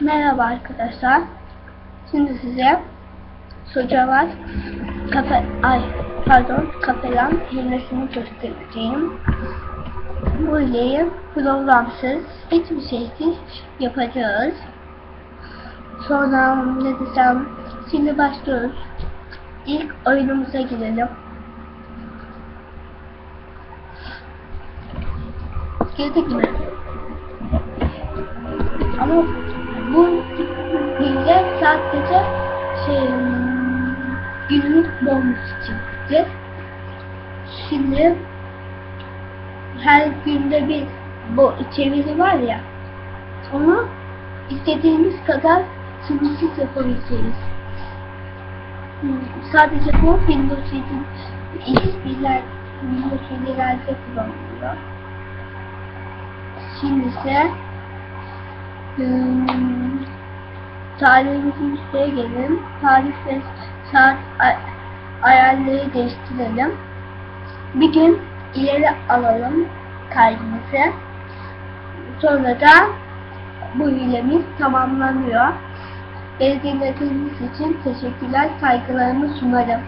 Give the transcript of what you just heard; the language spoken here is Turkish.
Merhaba arkadaşlar. Şimdi size Socavat kafe ay pardon kafelan hilesini göstereceğim. Bu hileyi programsız hiçbir şeysiz yapacağız. Sonra ne desem şimdi başlıyoruz. İlk oyunumuza girelim. Girdik mi? Ama bu hile sadece şey günlük bonus çıktı. Şimdi her günde bir bu çeviri var ya onu istediğimiz kadar sınırsız yapabileceğiz. Sadece bu Windows 7 XP'ler Windows 7'lerde kullanılıyor. Şimdi ise Hmm, tarihimizin üstüne gelin. Tarih ve saat ay- ayarları değiştirelim. Bir gün ileri alalım kaydımızı. Sonra da bu hilemiz tamamlanıyor. Beni dinlediğiniz için teşekkürler, saygılarımı sunarım.